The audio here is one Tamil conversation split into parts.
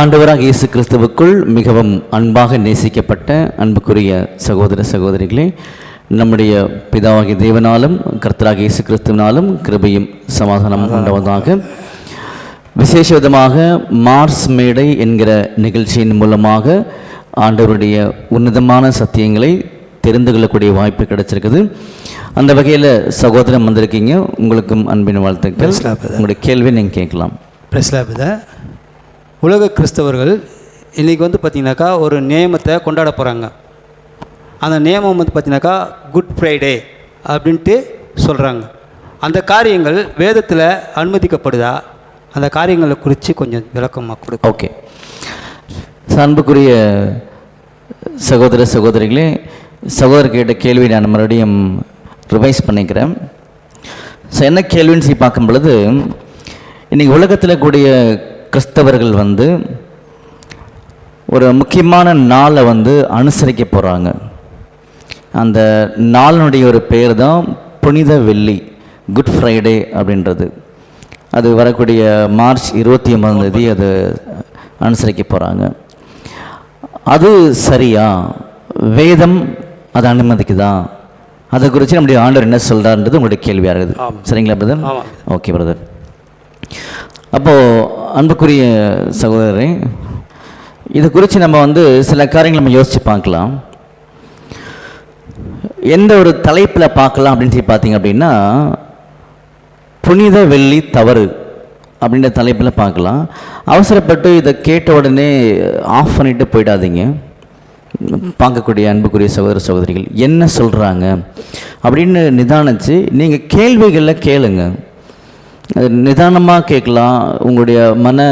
ஆண்டவராக இயேசு கிறிஸ்துவுக்குள் மிகவும் அன்பாக நேசிக்கப்பட்ட அன்புக்குரிய சகோதர சகோதரிகளே நம்முடைய பிதாவாகிய தேவனாலும் கர்த்தராக இயேசு கிறிஸ்துவினாலும் கிருபையும் சமாதானம் உண்டவதாக விசேஷ விதமாக மார்ஸ் மேடை என்கிற நிகழ்ச்சியின் மூலமாக ஆண்டவருடைய உன்னதமான சத்தியங்களை தெரிந்து கொள்ளக்கூடிய வாய்ப்பு கிடைச்சிருக்குது. அந்த வகையில் சகோதரன் வந்திருக்கீங்க. உங்களுக்கும் அன்பின் வாழ்த்துக்கள். உங்களுடைய கேள்வி நீங்கள் கேட்கலாம். பிரஸ்லாபித உலக கிறிஸ்தவர்கள் இன்றைக்கி வந்து பார்த்திங்கனாக்கா ஒரு நியமத்தை கொண்டாட போகிறாங்க அந்த நியமம் வந்து பார்த்திங்கனாக்கா குட் ஃப்ரைடே அப்படின்ட்டு சொல்கிறாங்க அந்த காரியங்கள் வேதத்தில் அனுமதிக்கப்படுதா? அந்த காரியங்களை குறித்து கொஞ்சம் விளக்கமாக கொடு ஓகே அன்புக்குரிய சகோதர சகோதரிகளே சகோதரர் கேட்ட கேள்வி நான் மறுபடியும் ரிவைஸ் பண்ணிக்கிறேன். ஸோ என்ன கேள்வின்னு சொல்லி பார்க்கும் பொழுது இன்றைக்கி உலகத்தில் கூடிய கிறிஸ்தவர்கள் வந்து ஒரு முக்கியமான நாளை வந்து அனுசரிக்க போகிறாங்க அந்த நாளினுடைய ஒரு பேர் தான் புனித வெள்ளி குட் ஃப்ரைடே அப்படின்றது. அது வரக்கூடிய மார்ச் இருபத்தி ஒன்பதாம் தேதி அது அனுசரிக்க போகிறாங்க அது சரியா? வேதம் அதை அனுமதிக்குதா? அதை குறித்து நம்முடைய ஆண்டவர் என்ன சொல்கிறான்றது உங்களுடைய கேள்வியாக இருக்குது. சரிங்களா பிரதர். Okay brother. அப்போது அன்புக்குரிய சகோதரரே இது குறித்து நம்ம வந்து சில காரியங்களை நம்ம யோசித்து பார்க்கலாம். எந்த ஒரு தலைப்பில் பார்க்கலாம் அப்படின்னு சொல்லி பார்த்தீங்க அப்படின்னா புனித வெள்ளி தவறு அப்படின்ற தலைப்பில் பார்க்கலாம். அவசரப்பட்டு இதை கேட்ட உடனே ஆஃப் பண்ணிட்டு போயிடாதீங்க. பார்க்கக்கூடிய அன்புக்குரிய சகோதர சகோதரிகள் என்ன சொல்கிறாங்க அப்படின்னு நிதானிச்சு நீங்கள் கேள்விகளில் கேளுங்கள் நிதானமாக கேட்கலாம் உங்களுடைய மன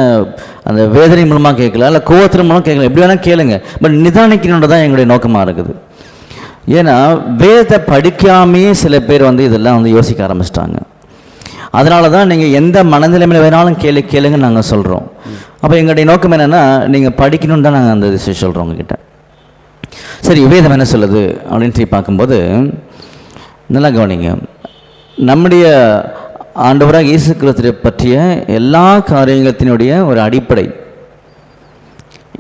அந்த வேதனை மூலமாக கேட்கலாம் இல்லை கோவத்தின் மூலம் கேட்கலாம் எப்படி வேணால் கேளுங்க. பட் நிதானிக்கணுன்றது தான் எங்களுடைய நோக்கமாக இருக்குது. ஏன்னா வேதத்தை படிக்காமையே சில பேர் வந்து இதெல்லாம் வந்து யோசிக்க ஆரம்பிச்சிட்டாங்க. அதனால தான் நீங்கள் எந்த மனநிலைமையில் வேணாலும் கேளு கேளுங்க நாங்கள் சொல்கிறோம் அப்போ எங்களுடைய நோக்கம் என்னென்னா நீங்கள் படிக்கணும்னு தான் நாங்கள் அந்த விஷயம் சொல்கிறோம் உங்ககிட்ட. சரி வேதம் என்ன சொல்லுது? அப்படின்னு சொல்லி பார்க்கும்போது நல்லா கவனிங்க. நம்முடைய ஆண்டவராக இயேசு கிறிஸ்துவை பற்றிய எல்லா காரியத்தினுடைய ஒரு அடிப்படை.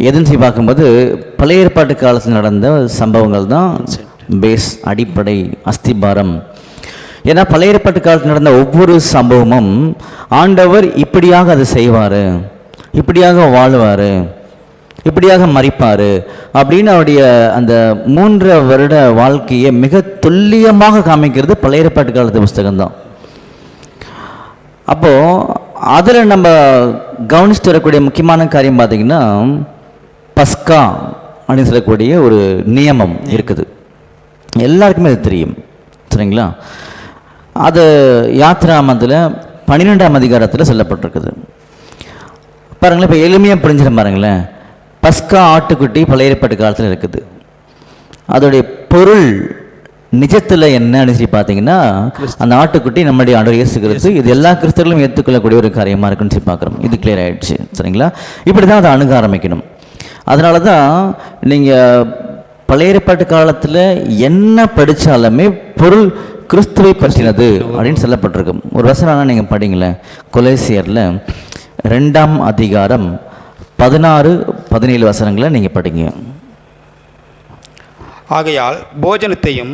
எதுன்னு பார்க்கும்போது பழைய ஏற்பாட்டு காலத்தில் நடந்த சம்பவங்கள் தான் பேஸ் அடிப்படை அஸ்திபாரம். ஏன்னா பழைய ஏற்பாட்டு காலத்தில் நடந்த ஒவ்வொரு சம்பவமும் ஆண்டவர் இப்படியாக அதை செய்வார் இப்படியாக வாழ்வார் இப்படியாக மறிப்பார் அப்படின்னு அவருடைய அந்த மூன்று வருட வாழ்க்கையை மிக துல்லியமாக காமிக்கிறது பழைய ஏற்பாட்டு காலத்து புஸ்தகம்தான். அப்போது அதில் நம்ம கவனிச்சுட்டு வரக்கூடிய முக்கியமான காரியம் பார்த்தீங்கன்னா பஸ்கா அப்படின்னு சொல்லக்கூடிய ஒரு நியமம் இருக்குது. எல்லாருக்குமே அது தெரியும். சரிங்களா? அது யாத்ராமத்தில் பன்னிரெண்டாம் அதிகாரத்தில் சொல்லப்பட்டிருக்குது. பாருங்களேன் இப்போ எளிமையாக புரிஞ்சிடும் பாருங்களேன். பஸ்கா ஆட்டுக்குட்டி பழைய ஏற்பாட்டு காலத்தில் இருக்குது. அதோடைய பொருள் நிஜத்தில் என்னன்னு சொல்லி பார்த்தீங்கன்னா அந்த ஆட்டுக்குட்டி நம்முடைய ஆண்டவர் இயேசு கிறிஸ்து. இது எல்லா கிறிஸ்தவர்களும் ஏற்றுக்கொள்ளக்கூடிய ஒரு காரியமாக இருக்குன்னு சொல்லி பார்க்குறோம். இது கிளியர் ஆயிடுச்சு. சரிங்களா? இப்படி தான் அதை அணுக ஆரம்பிக்கணும். அதனால தான் நீங்கள் பழைய ஏற்பாட்டு காலத்தில் என்ன படித்தாலுமே பொருள் கிறிஸ்துவை பற்றினது அப்படின்னு சொல்லப்பட்டிருக்கும் ஒரு வசனம் நீங்கள் படிங்களேன். கொலேசியரில் ரெண்டாம் அதிகாரம் பதினாறு பதினேழு வசனங்களை நீங்கள் படிங்க. ஆகையால் போஜனத்தையும்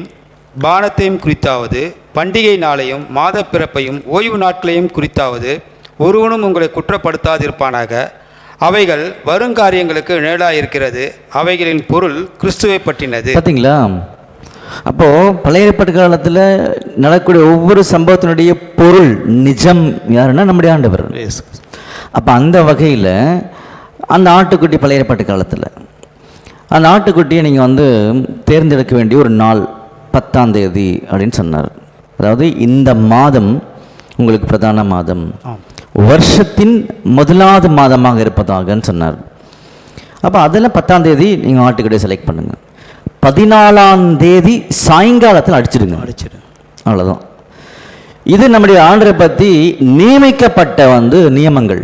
பானத்தையும் குறித்தாவது பண்டிகை நாளையும் மாத பிறப்பையும் ஓய்வு நாட்களையும் குறித்தாவது ஒருவனும் உங்களை குற்றப்படுத்தாதிருப்பானாக. அவைகள் வருங்காரியங்களுக்கு நிழலாயிருக்கிறது அவைகளின் பொருள் கிறிஸ்துவை பற்றினது. பார்த்தீங்களா அப்போது பழைய ஏற்பாட்டு காலத்தில் நடக்கக்கூடிய ஒவ்வொரு சம்பவத்தினுடைய பொருள் நிஜம் யாருன்னா நம்முடைய ஆண்டவர். அப்போ அந்த வகையில் அந்த ஆட்டுக்குட்டி பழைய ஏற்பாட்டு காலத்தில். அந்த ஆட்டுக்குட்டியை நீங்கள் வந்து தேர்ந்தெடுக்க வேண்டிய ஒரு நாள். பத்தாம் தேதி அப்படின்னு சொன்னார். அதாவது இந்த மாதம் உங்களுக்கு பிரதான மாதம். வருஷத்தின் முதலாவது மாதமாக இருப்பதாகன்னு சொன்னார். அப்போ அதில் பத்தாம் தேதி நீங்கள் ஆட்டுக்குட்டியை செலக்ட் பண்ணுங்கள் பதினாலாம் தேதி சாயங்காலத்தில் அடிச்சிடுங்க. அடிச்சிடு அவ்வளோதான் இது நம்முடைய ஆண்டரை பற்றி நியமிக்கப்பட்ட வந்து நியமங்கள்.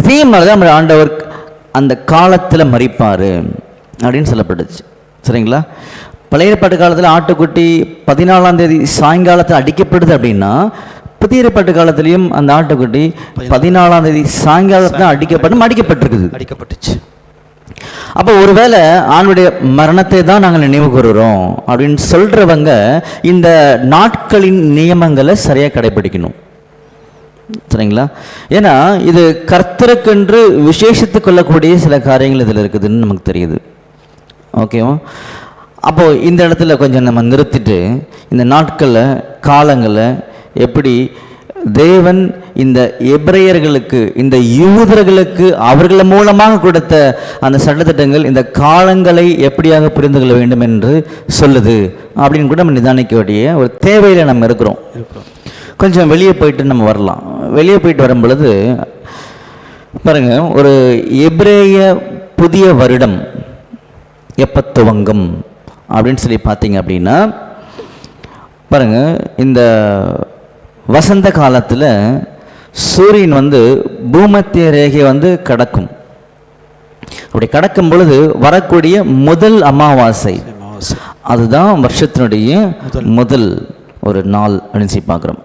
இதே மாதிரி தான் நம்முடைய ஆண்டவர் அந்த காலத்தில் மறிப்பார் அப்படின்னு சொல்லப்பட்டுச்சு. சரிங்களா? பழைய ஏற்பாட்டு காலத்தில் ஆட்டுக்குட்டி பதினாலாம் தேதி சாயங்காலத்தில் அடிக்கப்படுது அப்படின்னா புதிய ஏற்பாட்டு காலத்திலையும் அந்த ஆட்டுக்குட்டி பதினாலாம் தேதி சாயங்காலம் தான் அடிக்கப்பட்டு அடிக்கப்பட்டிருக்குது அடிக்கப்பட்டுச்சு அப்போ ஒருவேளை ஆணுடைய மரணத்தை தான் நாங்கள் நினைவு கூறுறோம் அப்படின்னு சொல்றவங்க இந்த நாட்களின் நியமங்களை சரியாக கடைபிடிக்கணும். சரிங்களா? ஏன்னா இது கர்த்தருக்கென்று விசேஷித்து கொள்ளக்கூடிய சில காரியங்கள் இதில் இருக்குதுன்னு நமக்கு தெரியுது. ஓகேவா? அப்போது இந்த இடத்துல கொஞ்சம் நம்ம நிறுத்திட்டு இந்த நாட்களில் காலங்களை எப்படி தேவன் இந்த எபிரேயர்களுக்கு இந்த யூதர்களுக்கு அவர்கள் மூலமாக கொடுத்த அந்த சட்டத்திட்டங்கள் இந்த காலங்களை எப்படியாக புரிந்து கொள்ள வேண்டும் என்று சொல்லுது அப்படின்னு கூட நம்ம நிதானிக்க வேண்டிய ஒரு தேவையில் நம்ம இருக்கிறோம். கொஞ்சம் வெளியே போயிட்டு நம்ம வரலாம். வெளியே போயிட்டு வரும் பொழுது பாருங்க ஒரு எபிரேய புதிய வருடம் எப்போ துவங்கும்? அப்படின்னு சொல்லி பார்த்தீங்க அப்படின்னா பாருங்க இந்த வசந்த காலத்தில் சூரியன் வந்து பூமத்திய ரேகை வந்து கடக்கும். அப்படி கடக்கும் பொழுது வரக்கூடிய முதல் அமாவாசை. அதுதான் வருஷத்தினுடைய முதல். ஒரு நாள் அப்படின்னு சொல்லி பார்க்குறோம்.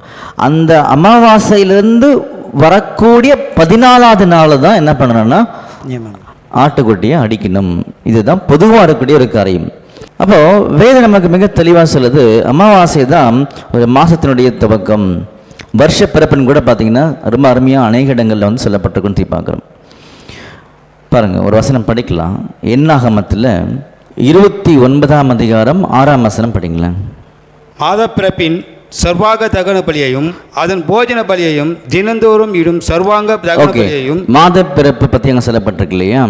அந்த அமாவாசையிலிருந்து வரக்கூடிய பதினாலாவது நாள் தான் என்ன பண்ணணும்னா ஆட்டுக்குட்டியை அடிக்கணும். இதுதான் பொதுவாக இருக்கக்கூடிய ஒரு காரியம். அப்போ வேதம் நமக்கு மிக தெளிவாக சொல்லுது. அமாவாசை தான் ஒரு மாசத்தினுடைய துவக்கம். வருஷ பிறப்புன்னு கூட பார்த்தீங்கன்னா ரொம்ப அருமையாக அநேக இடங்களில் வந்து சொல்லப்பட்டிருக்குன்னு சொல்லி பார்க்குறோம். பாருங்க ஒரு வசனம் படிக்கலாம். எண்ணாகமத்தில் இருபத்தி ஒன்பதாம் அதிகாரம் ஆறாம் வசனம் படிங்களேன். மாதப்பிறப்பின் சர்வாங்க தகன பலியையும் அதன் போஜன பலியையும் தினந்தோறும் இடும் சர்வாங்க தகன பலியையும் மாத பிறப்பு பற்றி அங்கே சொல்லப்பட்டிருக்கு இல்லையா?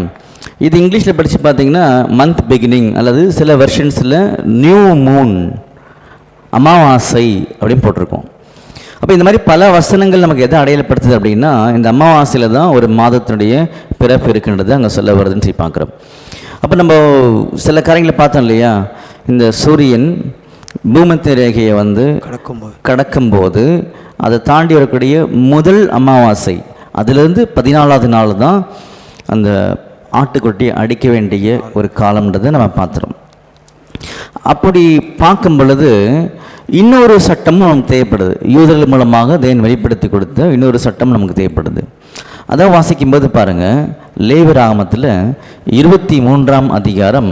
இது இங்கிலீஷில் படித்து பார்த்தீங்கன்னா மந்த் பிகினிங் அல்லது சில வெர்ஷன்ஸில் நியூ மூன் அமாவாசை அப்படின்னு போட்டிருக்கோம். அப்போ இந்த மாதிரி பல வசனங்கள் நமக்கு எதை அடையாளப்படுத்துது அப்படின்னா இந்த அமாவாசையில் தான் ஒரு மாதத்தினுடைய பிறப்பு இருக்கின்றது அங்கே சொல்ல வருதுன்னு சொல்லி பார்க்குறோம். அப்போ நம்ம சில காரியங்களை பார்த்தோம் இல்லையா? இந்த சூரியன் பூமத்திய ரேகையை வந்து கடக்கும்போது. கடக்கும்போது அதை தாண்டி வரக்கூடிய முதல் அமாவாசை. அதிலிருந்து பதினாலாவது நாள் தான் அந்த ஆட்டுக்குட்டியை அடிக்க வேண்டிய ஒரு காலம்ன்றதை நம்ம பார்த்துறோம். அப்படி பார்க்கும் பொழுது இன்னொரு சட்டமும் நமக்கு தேவைப்படுது. யூதர்கள் மூலமாக தேன் வெளிப்படுத்தி கொடுத்த இன்னொரு சட்டம் நமக்கு தேவைப்படுது. அதை வாசிக்கும்போது பாருங்கள் லேவிராகமத்தில் இருபத்தி மூன்றாம் அதிகாரம்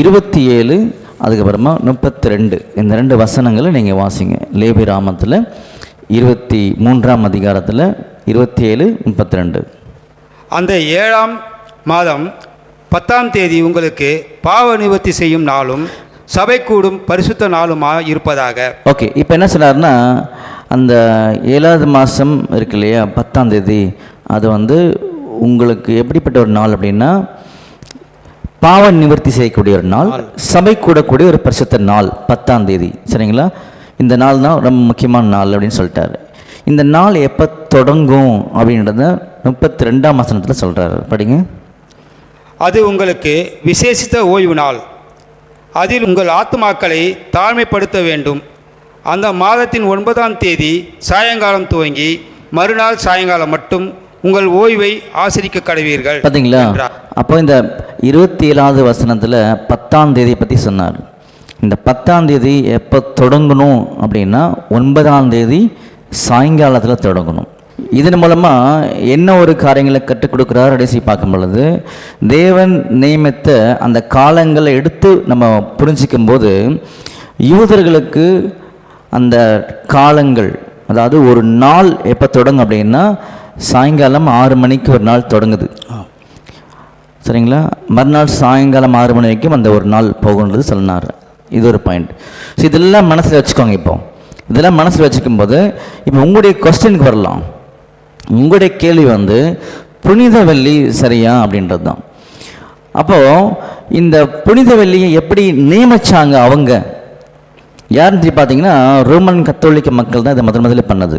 இருபத்தி ஏழு அதுக்கப்புறமா முப்பத்தி ரெண்டு இந்த ரெண்டு வசனங்களை நீங்கள் வாசிங்க. லேபி ராமத்தில் இருபத்தி மூன்றாம் அதிகாரத்தில் இருபத்தி ஏழு முப்பத்தி ரெண்டு அந்த ஏழாம் மாதம் பத்தாம் தேதி உங்களுக்கு பாவ நிவர்த்தி செய்யும் நாளும் சபை கூடும் பரிசுத்த நாளுமாக இருப்பதாக. ஓகே இப்போ என்ன சொன்னார்னா அந்த ஏழாவது மாதம் இருக்கு இல்லையா பத்தாம் தேதி அது வந்து உங்களுக்கு எப்படிப்பட்ட ஒரு நாள் அப்படின்னா பாவ நிவர்த்தி செய்யக்கூடிய ஒரு நாள் சபை கூடக்கூடிய ஒரு பரிசுத்த நாள் பத்தாம் தேதி சரிங்களா? இந்த நாள் தான் ரொம்ப முக்கியமான நாள் அப்படின்னு சொல்லிட்டாரு. இந்த நாள் எப்போ தொடங்கும் அப்படின்றத முப்பத்தி ரெண்டாம் வசனத்தில் சொல்கிறாரு படிங்க. அது உங்களுக்கு விசேஷித்த ஓய்வு நாள் அதில் உங்கள் ஆத்துமாக்களை தாழ்மைப்படுத்த வேண்டும். அந்த மாதத்தின் ஒன்பதாம் தேதி சாயங்காலம் துவங்கி மறுநாள் சாயங்காலம் மட்டும் உங்கள் ஓய்வை ஆசிரிக்க கடவீர்கள் பார்த்தீங்களா. அப்போ இந்த இருபத்தி ஏழாவது வசனத்தில் பத்தாம் தேதி பற்றி சொன்னார். இந்த பத்தாம் தேதி எப்போ தொடங்கணும் அப்படின்னா ஒன்பதாம் தேதி சாயங்காலத்தில் தொடங்கணும். இதன் மூலமாக என்ன ஒரு காரியங்களை கற்றுக் கொடுக்குறாரு கடைசி பார்க்கும் பொழுது தேவன் நியமித்த அந்த காலங்களை எடுத்து நம்ம புரிஞ்சிக்கும் போது யூதர்களுக்கு அந்த காலங்கள் அதாவது ஒரு நாள் எப்போ தொடங்கும் அப்படின்னா சாயங்காலம் ஆறு மணிக்கு ஒரு நாள் தொடங்குது. சரிங்களா? மறுநாள் சாயங்காலம் ஆறு மணி வரைக்கும் அந்த ஒரு நாள் போகுன்றது சொன்னார். இது ஒரு பாயிண்ட் ஸோ இதெல்லாம் மனசில் வச்சுக்கோங்க இப்போ. இதெல்லாம் மனசில் வச்சுக்கும் போது இப்போ உங்களுடைய கொஸ்டினுக்கு வரலாம். உங்களுடைய கேள்வி வந்து புனித வெள்ளி சரியா அப்படின்றது தான் அப்போது இந்த புனித வெள்ளியை எப்படி நியமித்தாங்க அவங்க? யாருன்னு சொல்லி பார்த்தீங்கன்னா ரோமன் கத்தோலிக்க மக்கள் தான் இதை முதல் முதல்ல பண்ணது.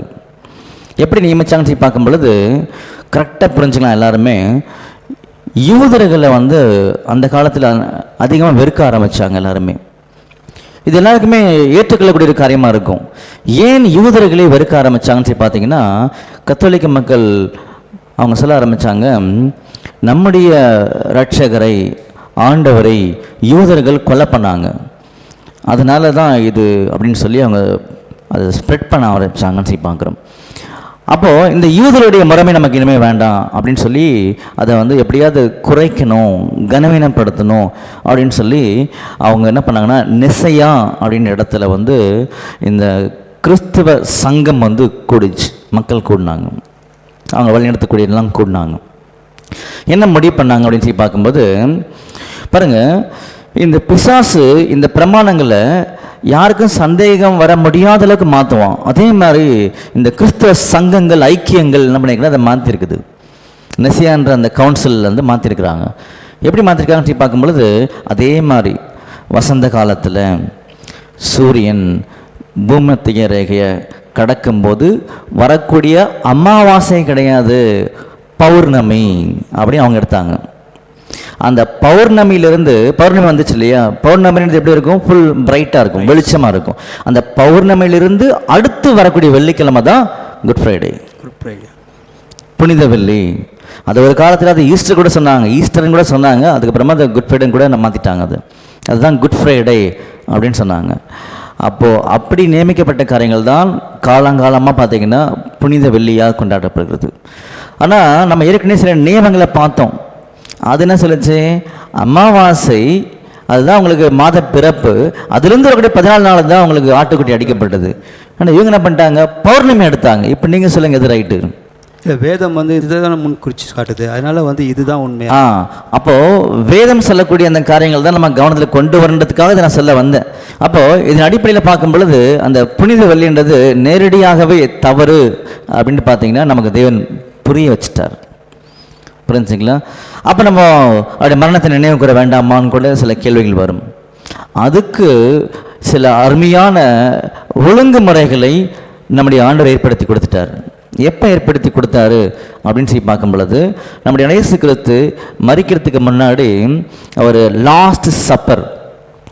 எப்படி நியமித்தாங்கன்னு சொல்லி பார்க்கும் பொழுது கரெக்டாக புரிஞ்சுக்கலாம் எல்லாருமே. யூதர்களை வந்து அந்த காலத்தில் அதிகமாக வெறுக்க ஆரம்பித்தாங்க எல்லாருமே. இது எல்லாருக்குமே ஏற்றுக்கொள்ளக்கூடிய ஒரு காரியமாக இருக்கும். ஏன் யூதர்களை வெறுக்க ஆரம்பித்தாங்கன்னு சொல்லி பார்த்தீங்கன்னா கத்தோலிக்க மக்கள் அவங்க சொல்ல ஆரம்பித்தாங்க நம்முடைய ரட்சகரை ஆண்டவரை யூதர்கள் கொலை பண்ணாங்க. அதனால தான் இது அப்படின்னு சொல்லி அவங்க அதை ஸ்ப்ரெட் பண்ண ஆரம்பிச்சாங்கன்னு சொல்லி பார்க்குறோம். அப்போது இந்த யூதருடைய முறைமை நமக்கு இனிமேல் வேண்டாம் அப்படின்னு சொல்லி அதை வந்து எப்படியாவது குறைக்கணும் கனவீனப்படுத்தணும் அப்படின்னு சொல்லி அவங்க என்ன பண்ணாங்கன்னா நெசையா அப்படின்ற இடத்துல வந்து இந்த கிறிஸ்துவ சங்கம் வந்து கூடிச்சு. மக்கள் கூடினாங்க. அவங்க வழிநடத்தக்கூடியதெல்லாம் கூடினாங்க. என்ன முடிவு பண்ணாங்க அப்படின்னு சொல்லி பார்க்கும்போது பாருங்க இந்த பிசாசு இந்த பிரமாணங்களை யாருக்கும் சந்தேகம் வர முடியாத அளவுக்கு மாற்றுவான் அதே மாதிரி இந்த கிறிஸ்தவ சங்கங்கள் ஐக்கியங்கள் என்ன பண்ணிக்கிறோம் அதை மாற்றிருக்குது நெசியான்ற அந்த கவுன்சிலில் வந்து மாற்றிருக்கிறாங்க எப்படி மாற்றிருக்காங்கன்னு பார்க்கும் பார்க்கும்பொழுது அதே மாதிரி வசந்த காலத்தில் சூரியன் பூமத்திய ரேகையை கடக்கும்போது வரக்கூடிய அமாவாசை கிடையாது பௌர்ணமி அப்படின்னு அவங்க எடுத்தாங்க. அந்த பௌர்ணமியிலிருந்து பௌர்ணமி வந்துச்சு இல்லையா? பௌர்ணமின்றது எப்படி இருக்கும்? ஃபுல் பிரைட்டாக இருக்கும் வெளிச்சமாக இருக்கும். அந்த பௌர்ணமியிலிருந்து அடுத்து வரக்கூடிய வெள்ளிக்கிழமை தான் குட் ஃப்ரைடே குட் ஃப்ரைடே புனித வெள்ளி. அது ஒரு காலத்தில் அது ஈஸ்டர் கூட சொன்னாங்க. ஈஸ்டர்னு கூட சொன்னாங்க. அதுக்கப்புறமா அது குட் ஃப்ரைடேன்னு கூட மாற்றிட்டாங்க அது. அதுதான் குட் ஃப்ரைடே அப்படின்னு சொன்னாங்க. அப்போது அப்படி நியமிக்கப்பட்ட காரியங்கள் தான் காலங்காலமாக பார்த்தீங்கன்னா புனித வெள்ளியாக கொண்டாடப்படுகிறது. ஆனால் நம்ம ஏற்கனவே சில நியமங்களை பார்த்தோம். அது என்ன சொல்லுச்சு? அமாவாசை அதுதான் உங்களுக்கு மாத பிறப்பு. அதுலேருந்து வரக்கூடிய பதினாலு நாள் தான் உங்களுக்கு ஆட்டுக்குட்டி அடிக்கப்பட்டது. ஆனால் இவங்க என்ன பண்ணிட்டாங்க? பௌர்ணமி எடுத்தாங்க. இப்போ நீங்கள் சொல்லுங்கள் இது ரைட்டு. இல்லை வேதம் வந்து இதுதான் முன் குறித்து காட்டுது. அதனால வந்து இதுதான் உண்மை. ஆ அப்போ வேதம் சொல்லக்கூடிய அந்த காரியங்கள் தான் நம்ம கவனத்தில் கொண்டு வரன்றதுக்காக இதை நான் சொல்ல வந்தேன். அப்போ இதன் அடிப்படையில் பார்க்கும் பொழுது அந்த புனித வெள்ளின்றது நேரடியாகவே தவறு அப்படின்னு பார்த்தீங்கன்னா நமக்கு தேவன் புரிய வச்சுட்டார். புரிஞ்சுங்களா? அப்போ நம்ம அவருடைய மரணத்தை நினைவு கூற வேண்டாமான்னு கூட சில கேள்விகள் வரும். அதுக்கு சில அருமையான ஒழுங்குமுறைகளை நம்முடைய ஆண்டவர் ஏற்படுத்தி கொடுத்துட்டார். எப்போ ஏற்படுத்தி கொடுத்தாரு அப்படின்னு சொல்லி பார்க்கும் பொழுது நம்முடைய இயேசு கிறிஸ்து மறிக்கிறதுக்கு முன்னாடி அவர் லாஸ்ட் சப்பர்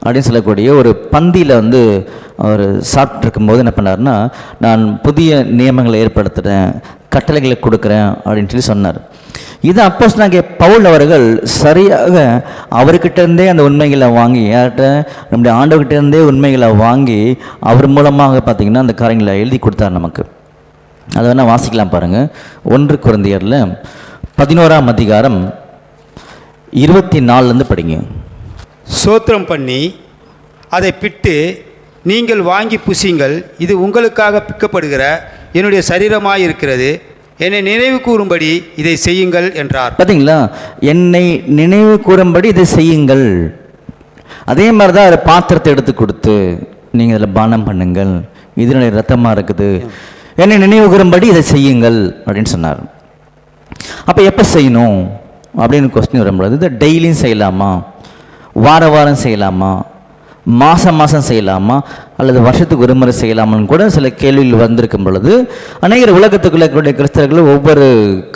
அப்படின்னு சொல்லக்கூடிய ஒரு பந்தியில் வந்து அவர் சாப்பிட்ருக்கும் போது என்ன பண்ணாருன்னா நான் புதிய நியமங்களை ஏற்படுத்துகிறேன் கட்டளைகளை கொடுக்குறேன் அப்படின்னு சொல்லி சொன்னார். இது அப்போஸ் நாங்கள் பவுல் அவர்கள் சரியாக அவர்கிட்ட இருந்தே அந்த உண்மைகளை வாங்கி யார்கிட்ட? நம்முடைய ஆண்டவர்கிட்ட இருந்தே உண்மைகளை வாங்கி அவர் மூலமாக பார்த்தீங்கன்னா அந்த காரியங்களை எழுதி கொடுத்தார் நமக்கு. அதை வேணால் வாசிக்கலாம் பாருங்கள் ஒன்று குழந்தையரில் பதினோராம் அதிகாரம் இருபத்தி நாலுலேருந்து படிங்க. சோத்திரம் பண்ணி அதை பிட்டு நீங்கள் வாங்கி புசிங்கள் இது உங்களுக்காக பிக்கப்படுகிற என்னுடைய சரீரமாக இருக்கிறது என்னை நினைவு கூறும்படி இதை செய்யுங்கள் என்றார். பார்த்தீங்களா என்னை நினைவு கூறும்படி இதை செய்யுங்கள். அதே மாதிரி தான் அவர் பாத்திரத்தை எடுத்து கொடுத்து நீங்கள் இதில் பானம் பண்ணுங்கள். இதனுடைய ரத்தமாக இருக்குது. என்னை நினைவு கூறும்படி இதை செய்யுங்கள் அப்படின்னு சொன்னார். அப்போ எப்போ செய்யணும்? அப்படின்னு கொஸ்டின் வரும்பொழுது இதை டெய்லியும் செய்யலாமா? வார வாரம் செய்யலாமா? மாதம் மாதம் செய்யலாமா? அல்லது வருஷத்துக்கு ஒரு முறை செய்யலாம்னு கூட சில கேள்விகள் வந்திருக்கும் பொழுது அநேகர் உலகத்துக்குள்ளே இருக்கக்கூடிய கிறிஸ்தவர்கள் ஒவ்வொரு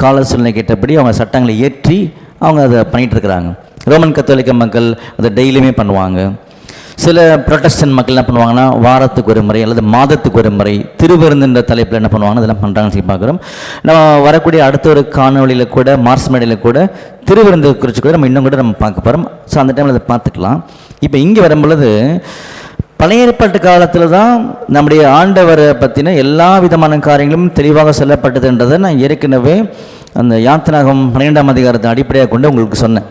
கால சூழ்நிலை கேட்டபடி அவங்க சட்டங்களை ஏற்றி அவங்க அதை பண்ணிகிட்டு இருக்கிறாங்க ரோமன் கத்தோலிக்க மக்கள் அதை டெய்லியுமே பண்ணுவாங்க. சில ப்ரொட்டஸ்டன் மக்கள் என்ன பண்ணுவாங்கன்னா வாரத்துக்கு ஒரு முறை அல்லது மாதத்துக்கு ஒரு முறை திருவிருந்துன்ற தலைப்பில் என்ன பண்ணுவாங்கன்னா அதெல்லாம் பண்ணுறாங்கன்னு சொல்லி பார்க்குறோம். நம்ம வரக்கூடிய அடுத்த ஒரு காணொலியில் கூட மார்ச் மேடையில் கூட திருவிருந்து குறித்து கூட நம்ம இன்னும் கூட நம்ம பார்க்க போகிறோம் ஸோ அந்த டைமில் அதை பார்த்துக்கலாம். இப்போ இங்கே வரும்பொழுது பழைய ஏற்பாட்டு காலத்தில் தான் நம்முடைய ஆண்டவரை பற்றின எல்லா விதமான காரியங்களும் தெளிவாக சொல்லப்பட்டதுன்றதை நான் ஏற்கனவே அந்த யாத்திராகம் பன்னிரெண்டாம் அதிகாரத்தை அடிப்படையாக கொண்டு உங்களுக்கு சொன்னேன்.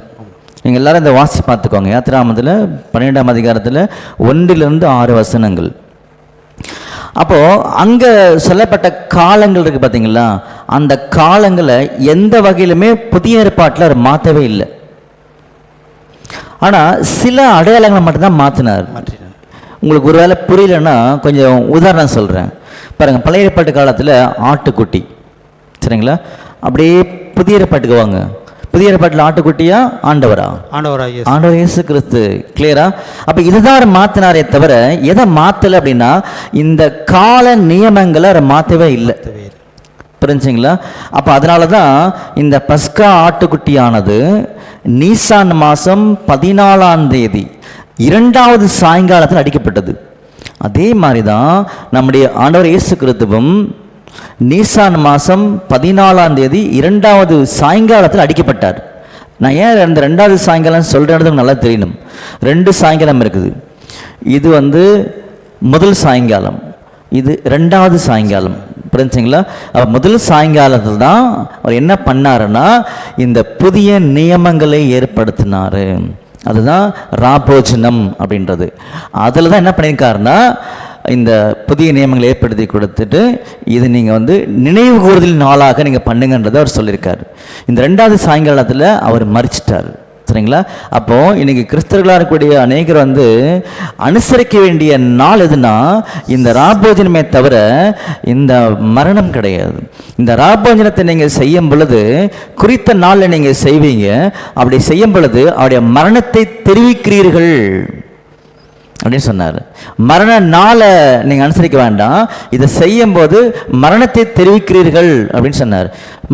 நீங்கள் எல்லாரும் இந்த வாசி பார்த்துக்கோங்க. யாத்திராமத்தில் பன்னிரெண்டாம் அதிகாரத்தில் ஒன்றிலிருந்து ஆறு வசனங்கள். அப்போது அங்கே சொல்லப்பட்ட காலங்கள் இருக்குது பார்த்தீங்களா அந்த காலங்களை எந்த வகையிலுமே புதிய ஏற்பாட்டில் அவர் மாற்றவே இல்லை. ஆனால் சில அடையாளங்களை மட்டும்தான் மாற்றினார் மாற்றினார் உங்களுக்கு ஒருவேளை புரியலன்னா கொஞ்சம் உதாரணம் சொல்கிறேன் பாருங்கள் பழைய ஏற்பாட்டு காலத்தில் ஆட்டுக்குட்டி. சரிங்களா? அப்படியே புதிய ஏற்பாட்டுக்கு வாங்க. புதிய ஏற்பாட்டில் ஆட்டுக்குட்டியா ஆண்டவரா? ஆண்டவராகிய ஆண்டவர் இயேசு கிறிஸ்து. கிளியரா அப்ப இதுதான் மாத்தினாரே தவிர எதை மாத்தல அப்படின்னா இந்த கால நியமங்களை அவர் மாத்தவே இல்லை. புரிஞ்சுங்களா? அப்போ அதனால தான் இந்த பஸ்கா ஆட்டுக்குட்டியானது நீசான் மாதம் பதினாலாம் தேதி இரண்டாவது சாயங்காலத்தில் அடிக்கப்பட்டது. அதே மாதிரி தான் நம்முடைய ஆண்டவர் இயேசு கிறித்துவம் நீசான் மாதம் பதினாலாம் தேதி இரண்டாவது சாயங்காலத்தில் அடிக்கப்பட்டார். நான் ஏன் அந்த ரெண்டாவது சாயங்காலம் சொல்கிறது நல்லா தெரியணும். ரெண்டு சாயங்காலம் இருக்குது. இது வந்து முதல் சாயங்காலம். இது ரெண்டாவது சாயங்காலம். புரிஞ்சுங்களா? அப்ப முதல் சாயங்காலத்தில் தான் அவர் என்ன பண்ணாருன்னா இந்த புதிய நியமங்களை ஏற்படுத்தினாரு. அதுதான் ராபோஜனம் அப்படின்றது. அதில் தான் என்ன பண்ணியிருக்காருன்னா இந்த புதிய நியமங்களை ஏற்படுத்தி கொடுத்துட்டு இது நீங்கள் வந்து நினைவு கூறுதல் நாளாக நீங்கள் பண்ணுங்கன்றதை அவர் சொல்லியிருக்காரு. இந்த ரெண்டாவது சாயங்காலத்தில் அவர் மறிச்சிட்டார். சரிங்களா? அப்போது இன்றைக்கி கிறிஸ்தவர்களாக இருக்கக்கூடிய அநேகர் வந்து அனுசரிக்க வேண்டிய நாள் எதுனா இந்த ராபோஜனமே தவிர இந்த மரணம் கிடையாது. இந்த ராபோஜனத்தை நீங்கள் செய்யும் பொழுது குறித்த நாளில் நீங்கள் செய்வீங்க. அப்படி செய்யும் பொழுது அவருடைய மரணத்தை தெரிவிக்கிறீர்கள். அப்படின்னு சொன்னார். மரண நாளை நீங்கள் அனுசரிக்க வேண்டாம். இதை செய்யும்போது மரணத்தை தெரிவிக்கிறீர்கள் அப்படின்னு சொன்னார்.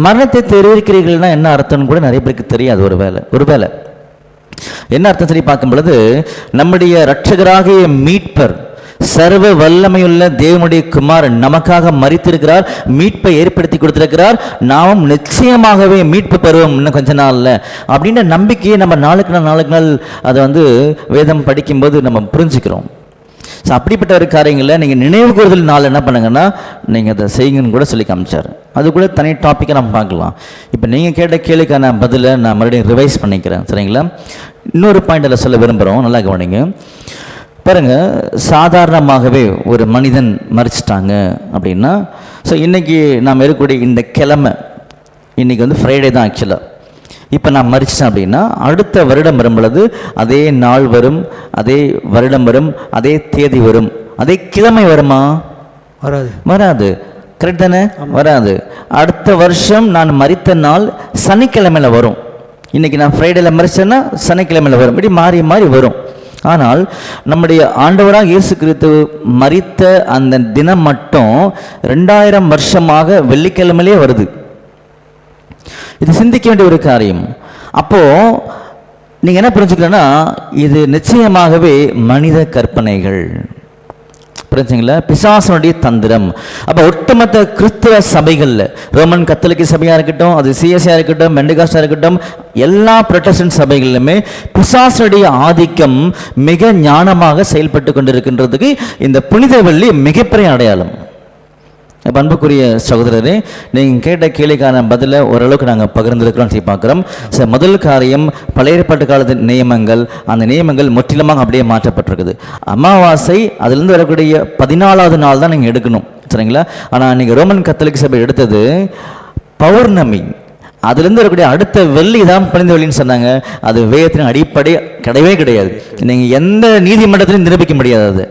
மரணத்தை தெரிவிக்கிறீர்கள்னா என்ன அர்த்தம்னு கூட நிறைய பேருக்கு தெரியாது ஒரு வேலை ஒரு வேலை என்ன அர்த்தம் சொல்லி பார்க்கும் பொழுது நம்முடைய ரட்சகராகிய மீட்பர் சர்வ வல்லமையுள்ள தேவனுடைய குமாரன் நமக்காக மறித்திருக்கிறார் மீட்பை ஏற்படுத்தி கொடுத்திருக்கிறார். நாமும் நிச்சயமாகவே மீட்பு பெறுவோம் இன்னும் கொஞ்ச நாள்ல. அப்படின்ற நம்பிக்கையை நம்ம நாளுக்கு நாள் நாளுக்கு நாள் அதை வந்து வேதம் படிக்கும்போது நம்ம புரிஞ்சுக்கிறோம். ஸோ அப்படிப்பட்ட ஒரு காரியங்களை நீங்கள் நினைவு கூறுதல் நாள் என்ன பண்ணுங்கன்னா நீங்கள் அதை செய்யுங்கன்னு கூட சொல்லி காமிச்சார். அது கூட தனி டாப்பிக்கை நம்ம பார்க்கலாம். இப்போ நீங்கள் கேட்ட கேளுக்கான பதிலை நான் மறுபடியும் ரிவைஸ் பண்ணிக்கிறேன். சரிங்களா? இன்னொரு பாயிண்ட் அதில் சொல்ல விரும்புகிறோம் நல்லா கவனிங்க. பாருங்க சாதாரணமாகவே ஒரு மனிதன் மறிச்சிட்டாங்க அப்படின்னா ஸோ இன்றைக்கி நாம் இருக்கக்கூடிய இந்த கிழமை இன்றைக்கி வந்து ஃப்ரைடே தான் ஆக்சுவலாக இப்போ நான் மறிச்சிட்டேன் அப்படின்னா அடுத்த வருடம் வரும் பொழுது அதே நாள் வரும் அதே வருடம் வரும் அதே தேதி வரும். அதே கிழமை வருமா? வராது. வராது. கரெக்ட் தானே? வராது. அடுத்த வருஷம் நான் மறித்த நாள் சனிக்கிழமையில வரும். இன்னைக்கு நான் ஃப்ரைடேல மறிச்சேன்னா சனிக்கிழமையில வரும். இப்படி மாறி மாறி வரும். ஆனால் நம்முடைய ஆண்டவராக இயேசு கிறிஸ்து மறித்த அந்த தினம் மட்டும் ரெண்டாயிரம் வருஷமாக வெள்ளிக்கிழமையிலே வருது. இது சிந்திக்க வேண்டிய ஒரு காரியம். அப்போ நீங்க என்ன புரிஞ்சுக்கலன்னா இது நிச்சயமாகவே மனித கற்பனைகள். புரிஞ்சுங்களா? பிசாசனுடைய தந்திரம். அப்போ ஒட்டுமொத்த கிறிஸ்துவ சபைகளில் ரோமன் கத்தலிக்க சபையாக இருக்கட்டும் அது சிஎஸ்சியாக இருக்கட்டும் மெண்டிகாஸ்டாக இருக்கட்டும் எல்லா புரொட்டஸ்டன்ட் சபைகளிலுமே பிசாசனுடைய ஆதிக்கம் மிக ஞானமாக செயல்பட்டு கொண்டிருக்கின்றதுக்கு இந்த புனித வெள்ளி மிகப்பெரிய அடையாளம். பண்புக்குரிய சகோதரரே நீங்கள் கேட்ட கேள்விக்கான பதிலை ஓரளவுக்கு நாங்கள் பகிர்ந்திருக்கிறோம் சொல்லி பார்க்குறோம். சார் முதல் காரியம் பழைய ஏற்பாட்டு காலத்து நியமங்கள் அந்த நியமங்கள் முற்றிலுமாக அப்படியே மாற்றப்பட்டிருக்குது. அமாவாசை அதுலேருந்து வரக்கூடிய பதினாலாவது நாள் தான் நீங்கள் எடுக்கணும் சரிங்களா? ஆனால் நீங்கள் ரோமன் கத்தலிக் சபை எடுத்தது பௌர்ணமி. அதுலேருந்து வரக்கூடிய அடுத்த வெள்ளி தான் புனித வெள்ளின்னு சொன்னாங்க. அது வேகத்தின் அடிப்படை கிடையவே கிடையாது. நீங்கள் எந்த நீதிமன்றத்திலையும் நிரூபிக்க முடியாது அது.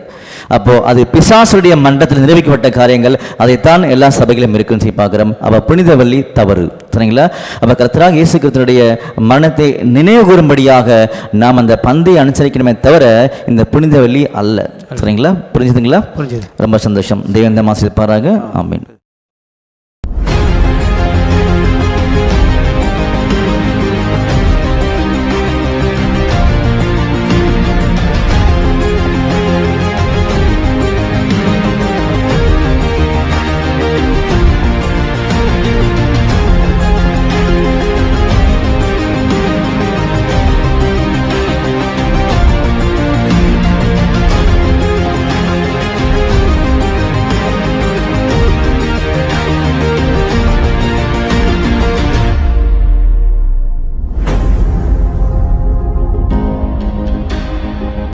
அப்போ அது பிசாசுடைய மன்றத்தில் நிரூபிக்கப்பட்ட காரியங்கள். அதைத்தான் எல்லா சபைகளும் இருக்குன்னு சொல்லி பார்க்குறோம். அப்போ புனித வள்ளி தவறு. சரிங்களா? அப்போ கர்த்தராக இயேசு கிறிஸ்துனுடைய மரணத்தை நினைவு கூறும்படியாக நாம் அந்த பந்தை அனுசரிக்கணுமே தவிர இந்த புனித வள்ளி அல்ல. சரிங்களா? புரிஞ்சுதுங்களா? புரிஞ்சுது. ரொம்ப சந்தோஷம். தெய்வந்த மாசிப்பாராக. ஆமீன்.